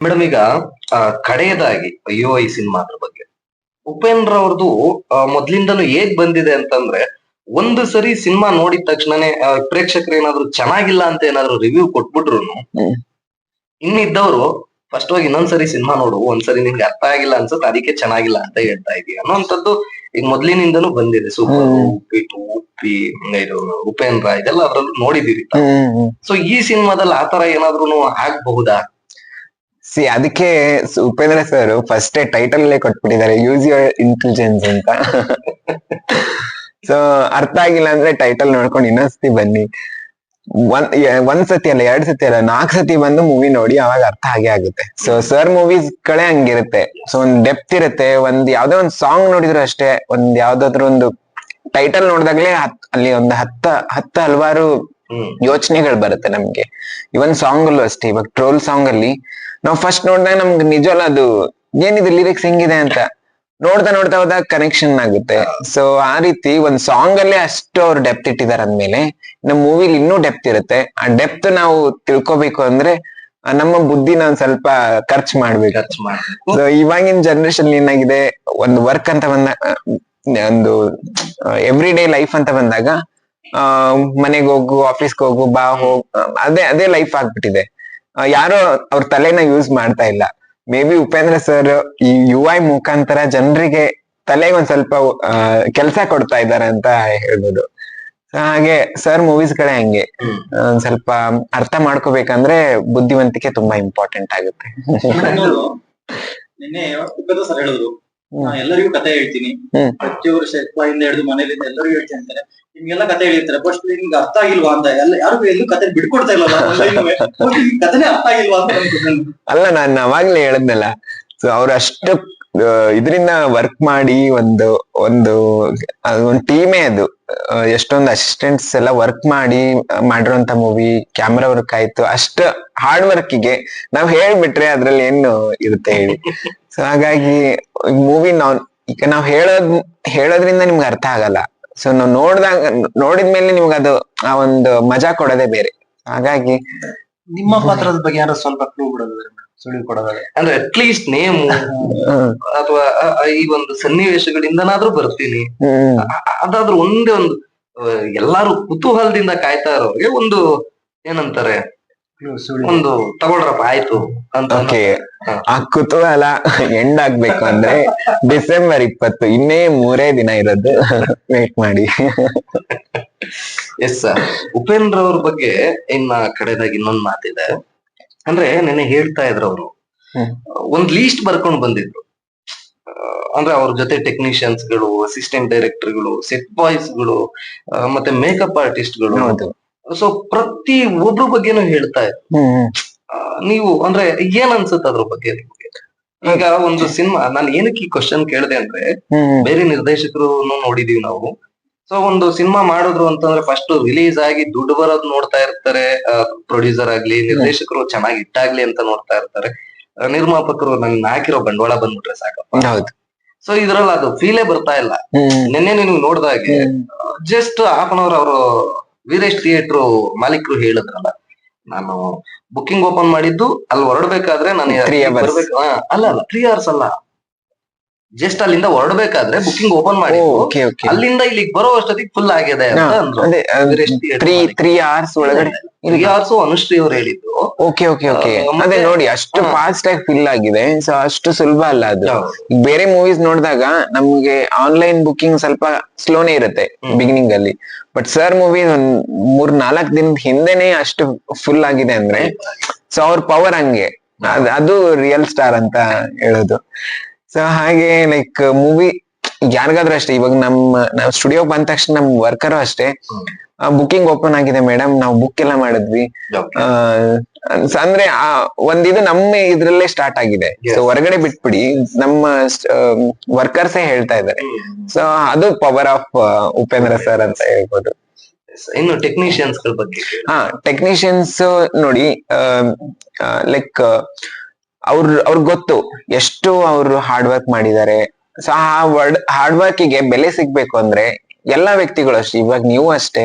Madam ಈಗ ಆ, ಕಡೆಯದಾಗಿ ಅಯ್ಯೋ ಈ ಸಿನಿಮಾದ್ರ ಬಗ್ಗೆ ಉಪೇಂದ್ರ ಅವ್ರದ್ದು ಮೊದ್ಲಿಂದನೂ ಹೇಗ್ ಬಂದಿದೆ ಅಂತಂದ್ರೆ ಒಂದು ಸರಿ ಸಿನಿಮಾ ನೋಡಿದ ತಕ್ಷಣನೇ ಪ್ರೇಕ್ಷಕರು ಏನಾದ್ರು ಚೆನ್ನಾಗಿಲ್ಲ ಅಂತ ಏನಾದ್ರು ರಿವ್ಯೂ ಕೊಟ್ಬಿಟ್ರು. ಇನ್ನಿದ್ದವರು ಫಸ್ಟ್ ಹೋಗಿ ಇನ್ನೊಂದ್ಸರಿ ಸಿನಿಮಾ ನೋಡು ಒಂದ್ಸರಿ ನಿಮ್ಗೆ ಅರ್ಥ ಆಗಿಲ್ಲ ಅನ್ಸುತ್ತೆ ಅದಕ್ಕೆ ಚೆನ್ನಾಗಿಲ್ಲ ಅಂತ ಹೇಳ್ತಾ ಇದೀವಿ ಅನ್ನೋಂಥದ್ದು ಈಗ ಮೊದ್ಲಿನಿಂದನೂ ಬಂದಿದೆ ಸೂಪರ್. ಉಪ್ಪಿಟ್ಟು ಉಪ್ಪಿ ಇದು ಉಪೇಂದ್ರ ಇದೆಲ್ಲ ಅದ್ರಲ್ಲೂ ನೋಡಿದೀವಿ ಸೊ ಈ ಸಿನಿಮಾದಲ್ಲಿ ಆತರ ಏನಾದ್ರು ಆಗ್ಬಹುದಾ ಸಿ ಅದಕ್ಕೆ ಉಪೇಂದ್ರ ಸರ್ ಫಸ್ಟ್ ಟೈಟಲ್ ಕೊಟ್ಬಿಟ್ಟಿದ್ದಾರೆ ಯೂಸ್ ಯುವರ್ ಇಂಟೆಲಿಜೆನ್ಸ್ ಅಂತ. ಸೊ ಅರ್ಥ ಆಗಿಲ್ಲ ಅಂದ್ರೆ ಟೈಟಲ್ ನೋಡ್ಕೊಂಡು ಇನ್ನೊಂದ್ಸತಿ ಬನ್ನಿ. ಒಂದ್ ಒಂದ್ ಸತಿ ಅಲ್ಲ, ಎರಡ್ ಸತಿ ಅಲ್ಲ, ನಾಲ್ಕ್ ಸತಿ ಬಂದು ಮೂವಿ ನೋಡಿ, ಅವಾಗ ಅರ್ಥ ಆಗೇ ಆಗುತ್ತೆ. ಸೊ ಸರ್ ಮೂವೀಸ್ ಗಳೇ ಹಂಗಿರುತ್ತೆ. ಸೊ ಒಂದ್ ಡೆಪ್ತ್ ಇರುತ್ತೆ, ಒಂದ್ ಯಾವ್ದೋ ಒಂದ್ ಸಾಂಗ್ ನೋಡಿದ್ರು ಅಷ್ಟೇ, ಒಂದ್ ಯಾವ್ದಾದ್ರು ಒಂದು ಟೈಟಲ್ ನೋಡಿದಾಗ್ಲೇ ಅಲ್ಲಿ ಒಂದ್ ಹತ್ತ ಹತ್ತ ಹಲವಾರು ಯೋಚನೆಗಳು ಬರುತ್ತೆ ನಮ್ಗೆ. ಇವನ್ ಸಾಂಗ್ ಅಲ್ಲೂ ಅಷ್ಟೇ ಇವಾಗ ಟ್ರೋಲ್ ಸಾಂಗ್ ಅಲ್ಲಿ ನಾವು ಫಸ್ಟ್ ನೋಡಿದಾಗ ನಮ್ಗೆ ನಿಜವಲ್ಲ ಅದು ಏನಿದೆ ಲಿರಿಕ್ಸ್ ಹೆಂಗಿದೆ ಅಂತ. ನೋಡ್ತಾ ನೋಡ್ತಾ ಹೋದಾಗ ಕನೆಕ್ಷನ್ ಆಗುತ್ತೆ. ಸೊ ಆ ರೀತಿ ಒಂದ್ ಸಾಂಗ್ ಅಲ್ಲೇ ಅಷ್ಟು ಅವ್ರು ಡೆಪ್ತ್ ಇಟ್ಟಿದ್ದಾರೆ ಅಂದ್ಮೇಲೆ ನಮ್ಮ ಮೂವಿಲಿ ಇನ್ನೂ ಡೆಪ್ತ್ ಇರುತ್ತೆ. ಆ ಡೆಪ್ತ್ ನಾವು ತಿಳ್ಕೊಬೇಕು ಅಂದ್ರೆ ನಮ್ಮ ಬುದ್ಧಿನ ಒಂದ್ ಸ್ವಲ್ಪ ಖರ್ಚು ಮಾಡ್ಬೇಕು. ಸೊ ಇವಾಗಿನ ಜನರೇಷನ್ ಏನಾಗಿದೆ ಒಂದು ವರ್ಕ್ ಅಂತ ಬಂದ ಒಂದು ಎವ್ರಿ ಡೇ ಲೈಫ್ ಅಂತ ಬಂದಾಗ ಮನೆಗೆ ಹೋಗು ಆಫೀಸ್ಗೆ ಹೋಗು ಬಾ ಹೋಗ್ ಅದೇ ಅದೇ ಲೈಫ್ ಆಗ್ಬಿಟ್ಟಿದೆ. ಯಾರು ಅವ್ರ ತಲೆನ ಯೂಸ್ ಮಾಡ್ತಾ ಇಲ್ಲ. ಮೇ ಬಿ ಉಪೇಂದ್ರ ಸರ್ ಈ ಯು ಐ ಮುಖಾಂತರ ಜನರಿಗೆ ತಲೆಗೆ ಒಂದ್ ಸ್ವಲ್ಪ ಕೆಲಸ ಕೊಡ್ತಾ ಇದ್ದಾರೆ ಅಂತ ಹೇಳ್ಬೋದು. ಹಾಗೆ ಸರ್ ಮೂವೀಸ್ ಕಡೆ ಹಂಗೆ. ಒಂದ್ ಸ್ವಲ್ಪ ಅರ್ಥ ಮಾಡ್ಕೋಬೇಕಂದ್ರೆ ಬುದ್ಧಿವಂತಿಕೆ ತುಂಬಾ ಇಂಪಾರ್ಟೆಂಟ್ ಆಗುತ್ತೆ. ನಾ ಎಲ್ಲರಿಗೂ ಕತೆ ಹೇಳ್ತೀನಿ. ಪ್ರತಿಯೊಬ್ಬರು ಶೆಟ್ಪಾಯಿಂದ ಹಿಡಿದು ಮನೇಲಿಂದ ಎಲ್ಲರಿಗೂ ಹೇಳ್ತೀನಿ ಅಂತಾರೆ. ನಿಮ್ಗೆಲ್ಲ ಕತೆ ಹೇಳಿರ್ತಾರೆ. ಫಸ್ಟ್ ನಿಮ್ಗೆ ಅರ್ಥ ಆಗಿಲ್ವಾ ಅಂತ. ಎಲ್ಲ ಯಾರಿಗೂ ಎಲ್ಲೂ ಕತೆ ಬಿಡ್ಕೊಡ್ತಾ ಇಲ್ಲ ಕತೆನೆ ಅರ್ಥ ಆಗಿಲ್ವಾ ಅಂತ ಅಲ್ಲ ನಾನು ಅವಾಗ್ಲೇ ಹೇಳದ್ನಲ್ಲ. ಸೊ ಅವ್ರು ಅಷ್ಟು ಇದರಿಂದ ವರ್ಕ್ ಮಾಡಿ ಒಂದು ಒಂದು ಒಂದು ಟೀಮೇ ಅದು. ಎಷ್ಟೊಂದು ಅಸಿಸ್ಟೆಂಟ್ಸ್ ಎಲ್ಲ ವರ್ಕ್ ಮಾಡಿ ಮಾಡಿರುವಂತ ಮಾಡಿರೋಂತ ಮೂವಿ ಕ್ಯಾಮ್ರಾ ವರ್ಕ್ ಆಯ್ತು. ಅಷ್ಟು ಹಾರ್ಡ್ ವರ್ಕಿಗೆ ನಾವ್ ಹೇಳ್ಬಿಟ್ರೆ ಅದ್ರಲ್ಲಿ ಏನು ಇರುತ್ತೆ ಹೇಳಿ. ಸೊ ಹಾಗಾಗಿ ಮೂವಿ ನಾವ್ ಈಗ ನಾವ್ ಹೇಳೋದ್ ಹೇಳೋದ್ರಿಂದ ನಿಮ್ಗೆ ಅರ್ಥ ಆಗಲ್ಲ. ಸೊ ನಾವ್ ನೋಡ್ದಾಗ ನೋಡಿದ್ಮೇಲೆ ನಿಮ್ಗೆ ಅದು ಆ ಒಂದು ಮಜಾ ಕೊಡೋದೇ ಬೇರೆ. ಹಾಗಾಗಿ ನಿಮ್ಮ ಪಾತ್ರದ ಬಗ್ಗೆ ಯಾರು ಸ್ವಲ್ಪ ಕ್ಲೂ ಬಿಡೋದಾದ್ರೆ ಸುಳಿವು ಕೊಡೋದಾದ್ರೆ. ಅಂದ್ರೆ ಅಟ್ಲೀಸ್ಟ್ ನೇಮ್ ಅಥವಾ ಈ ಒಂದು ಸನ್ನಿವೇಶಗಳಿಂದನಾದ್ರೂ ಬರ್ತೀನಿ. ಅದಾದ್ರೂ ಒಂದೇ ಒಂದು ಎಲ್ಲಾರು ಕುತೂಹಲದಿಂದ ಕಾಯ್ತಾ ಇರೋರಿಗೆ ಒಂದು ಏನಂತಾರೆ ಒಂದು ತಗೊಳ್ರಪ್ಪ ಆಯ್ತು ಅಂತ ಓಕೆ. ಆ ಕುತೂಹಲ ಎಂಡ್ ಆಗ್ಬೇಕು ಅಂದ್ರೆ ಡಿಸೆಂಬರ್ ಇಪ್ಪತ್ತು ಇನ್ನೇ ಮೂರೇ ದಿನ ಇರೋದು. ವೇಟ್ ಮಾಡಿ. ಎಸ್ ಸರ್ ಉಪೇಂದ್ರ ಅವ್ರ ಬಗ್ಗೆ ಇನ್ನ ಕಡೆದಾಗಿ ಇನ್ನೊಂದ್ ಮಾತಿದೆ. ಅಂದ್ರೆ ನೆನೆ ಹೇಳ್ತಾ ಇದ್ರು ಅವರು. ಒಂದ್ ಲೀಸ್ಟ್ ಬರ್ಕೊಂಡ್ ಬಂದಿದ್ರು. ಅಂದ್ರೆ ಅವ್ರ ಜೊತೆ ಟೆಕ್ನಿಷಿಯನ್ಸ್ಗಳು ಅಸಿಸ್ಟೆಂಟ್ ಡೈರೆಕ್ಟರ್ಗಳು ಸೆಟ್ ಬಾಯ್ಸ್ಗಳು ಮತ್ತೆ ಮೇಕಪ್ ಆರ್ಟಿಸ್ಟ್ಗಳು. ಸೊ ಪ್ರತಿ ಒಬ್ರ ಬಗ್ಗೆನೂ ಹೇಳ್ತಾ ಇದ್ರು. ನೀವು ಅಂದ್ರೆ ಏನ್ ಅನ್ಸುತ್ತೆ ಅದ್ರ ಬಗ್ಗೆ ನಿಮ್ಗೆ? ಈಗ ಒಂದು ಸಿನಿಮಾ ನಾನು ಏನಕ್ಕೆ ಈ ಕ್ವಶನ್ ಕೇಳಿದೆ ಅಂದ್ರೆ ಬೇರೆ ನಿರ್ದೇಶಕರು ನೋಡಿದೀವಿ ನಾವು. ಸೊ ಒಂದು ಸಿನಿಮಾ ಮಾಡಿದ್ರು ಅಂತಂದ್ರೆ ಫಸ್ಟ್ ರಿಲೀಸ್ ಆಗಿ ದುಡ್ಡು ಬರೋದ್ ನೋಡ್ತಾ ಇರ್ತಾರೆ. ಪ್ರೊಡ್ಯೂಸರ್ ಆಗ್ಲಿ ನಿರ್ದೇಶಕರು ಚೆನ್ನಾಗಿ ಇಟ್ಟಾಗ್ಲಿ ಅಂತ ನೋಡ್ತಾ ಇರ್ತಾರೆ. ನಿರ್ಮಾಪಕರು ನನ್ಗೆ ಹಾಕಿರೋ ಬಂಡವಾಳ ಬಂದ್ಬಿಟ್ರೆ ಸಾಕಪ್ಪ. ಸೊ ಇದ್ರಲ್ಲಿ ಅದು ಫೀಲೇ ಬರ್ತಾ ಇಲ್ಲ. ನಿನ್ನೆ ನೀವು ನೋಡ್ದಾಗೆ. ಜಸ್ಟ್ ಹಾಫ್ ಅನ್ ಅವರ್ ಅವರು ವೀರೇಶ್ ಥಿಯೇಟರ್ ಮಾಲೀಕರು ಹೇಳಿದ್ರಲ್ಲ ನಾನು ಬುಕಿಂಗ್ ಓಪನ್ ಮಾಡಿದ್ದು ಅಲ್ಲಿ ಹೊರಡ್ಬೇಕಾದ್ರೆ ನಾನು ಬರ್ಬೇಕು. ಅಲ್ಲ ಅಲ್ಲ ತ್ರೀ ಅವರ್ಸ್ ಅಲ್ಲ. ಜಸ್ಟ್ ಅಲ್ಲಿಂದ ಹೊರಡಬೇಕಾದ್ರೆ ಬುಕಿಂಗ್ ಓಪನ್ ಮಾಡಿ ಅಲ್ಲಿಂದ ಇಲ್ಲಿಗೆ ಬರೋ ಅಷ್ಟೊತ್ತಿಗೆ ಫುಲ್ ಆಗಿದೆ ಅಂತ ಅಂದ್ರು. ತ್ರೀ ಅವರ್ಸ್ ಒಳಗಡೆ ತ್ರೀ ಅವರ್ಸ್ ಅನುಶ್ರೀ ಅವ್ರು ಹೇಳಿದ್ರು ಓಕೆ ಓಕೆ ಓಕೆ ಅದೇ ನೋಡಿ ಅಷ್ಟು ಫಾಸ್ಟ್ ಆಗಿ ಫಿಲ್ ಆಗಿದೆ ಸೊ ಅಷ್ಟು ಸುಲಭ ಅಲ್ಲ ಅದು. ಬೇರೆ ಮೂವೀಸ್ ನೋಡಿದಾಗ ನಮ್ಗೆ ಆನ್ಲೈನ್ ಬುಕಿಂಗ್ ಸ್ವಲ್ಪ ಸ್ಲೋನೇ ಇರುತ್ತೆ ಬಿಗಿನಿಂಗ್ ಅಲ್ಲಿ. ಬಟ್ ಸರ್ ಮೂವಿ ಒಂದ್ ಮೂರ್ ನಾಲ್ಕ್ ದಿನದ ಹಿಂದೆನೆ ಅಷ್ಟು ಫುಲ್ ಆಗಿದೆ ಅಂದ್ರೆ ಸೊ ಅವ್ರ ಪವರ್ ಹಂಗೆ. ಅದು ರಿಯಲ್ ಸ್ಟಾರ್ ಅಂತ ಹೇಳೋದು. ಸೊ ಹಾಗೆ ಲೈಕ್ ಮೂವಿ ಯಾರಿಗಾದ್ರೂ ಅಷ್ಟೇ ಇವಾಗ ನಮ್ಮ ನಾವ್ ಸ್ಟುಡಿಯೋ ಬಂದ ತಕ್ಷಣ ನಮ್ ವರ್ಕರು ಅಷ್ಟೇ ಬುಕ್ಕಿಂಗ್ ಬುಕಿಂಗ್ ಓಪನ್ ಆಗಿದೆ ಮೇಡಮ್ ನಾವು ಬುಕ್ ಎಲ್ಲ ಮಾಡಿದ್ವಿ. ಅಂದ್ರೆ ಆ ಒಂದಿದು ನಮ್ಮ ಇದ್ರಲ್ಲೇ ಸ್ಟಾರ್ಟ್ ಆಗಿದೆ. ಸೊ ಹೊರಗಡೆ ಬಿಟ್ಬಿಡಿ ನಮ್ಮ ವರ್ಕರ್ಸ್ ಹೇಳ್ತಾ ಇದ್ದಾರೆ. ಸೊ ಅದು ಪವರ್ ಆಫ್ ಉಪೇಂದ್ರ ಸರ್ ಅಂತ ಹೇಳ್ಬೋದು. ಇನ್ನು ಟೆಕ್ನಿಷಿಯನ್ಸ್ ಬಗ್ಗೆ ಹಾ ಟೆಕ್ನಿಷಿಯನ್ಸ್ ನೋಡಿ ಲೈಕ್ ಅವ್ರ ಅವ್ರಿಗೆ ಗೊತ್ತು ಎಷ್ಟು ಅವರು ಹಾರ್ಡ್ ವರ್ಕ್ ಮಾಡಿದ್ದಾರೆ. ಸೊ ಆ ವರ್ಡ್ ಹಾರ್ಡ್ ವರ್ಕಿಗೆ ಬೆಲೆ ಸಿಗ್ಬೇಕು ಅಂದ್ರೆ ಎಲ್ಲಾ ವ್ಯಕ್ತಿಗಳು ಅಷ್ಟೇ. ಇವಾಗ ನೀವು ಅಷ್ಟೇ.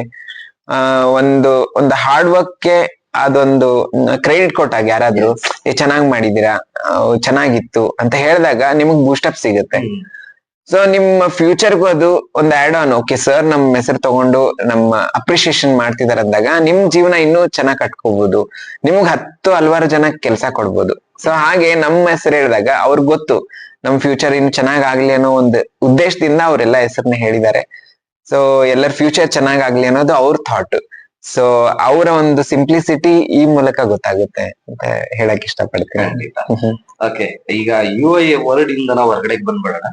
ಆ ಒಂದು ಒಂದು ಹಾರ್ಡ್ ವರ್ಕ್ಗೆ ಅದೊಂದು ಕ್ರೆಡಿಟ್ ಕೊಟ್ಟಾಗ ಯಾರಾದ್ರೂ ಏ ಚೆನ್ನಾಗ್ ಮಾಡಿದೀರಾ ಚೆನ್ನಾಗಿತ್ತು. ಅಂತ ಹೇಳಿದಾಗ ನಿಮಗ್ ಬೂಸ್ಟಪ್ ಸಿಗುತ್ತೆ. ಹ್ಮ್. ಸೊ ನಿಮ್ಮ ಫ್ಯೂಚರ್ಗೂ ಅದು ಒಂದು ಆಡ್ ಆನ್ ಓಕೆ ಸರ್ ನಮ್ ಹೆಸರು ತಗೊಂಡು ನಮ್ಮ ಅಪ್ರಿಶಿಯೇಷನ್ ಮಾಡ್ತಿದಾರೆ ಅಂದಾಗ ನಿಮ್ ಜೀವನ ಇನ್ನೂ ಚೆನ್ನಾಗ್ ಕಟ್ಕೋಬಹುದು ನಿಮಗ್ ಹತ್ತು ಹಲವಾರು ಜನ ಕೆಲಸ ಕೊಡ್ಬೋದು. ಸೊ ಹಾಗೆ ನಮ್ಮ ಹೆಸರು ಹೇಳಿದಾಗ ಅವ್ರಿಗೆ ಗೊತ್ತು ನಮ್ ಫ್ಯೂಚರ್ ಇನ್ನು ಚೆನ್ನಾಗ್ ಆಗ್ಲಿ ಅನ್ನೋ ಒಂದು ಉದ್ದೇಶದಿಂದ ಅವರೆಲ್ಲ ಹೆಸರನ್ನ ಹೇಳಿದ್ದಾರೆ. ಸೊ ಎಲ್ಲರ ಫ್ಯೂಚರ್ ಚೆನ್ನಾಗ್ ಆಗ್ಲಿ ಅನ್ನೋದು ಅವ್ರ ಥಾಟ್ ಸೊ ಅವರ ಒಂದು ಸಿಂಪ್ಲಿಸಿಟಿ ಈ ಮೂಲಕ ಗೊತ್ತಾಗುತ್ತೆ ಅಂತ ಹೇಳಕ್ ಇಷ್ಟಪಡ್ತೀನಿ. ಖಂಡಿತ. ಓಕೆ ಈಗ ಯು ಐ ವರ್ಡ್ ಇಂದ ನಾವು ಹೊರಗಡೆ ಬಂದ್ಬಿಡೋಣ.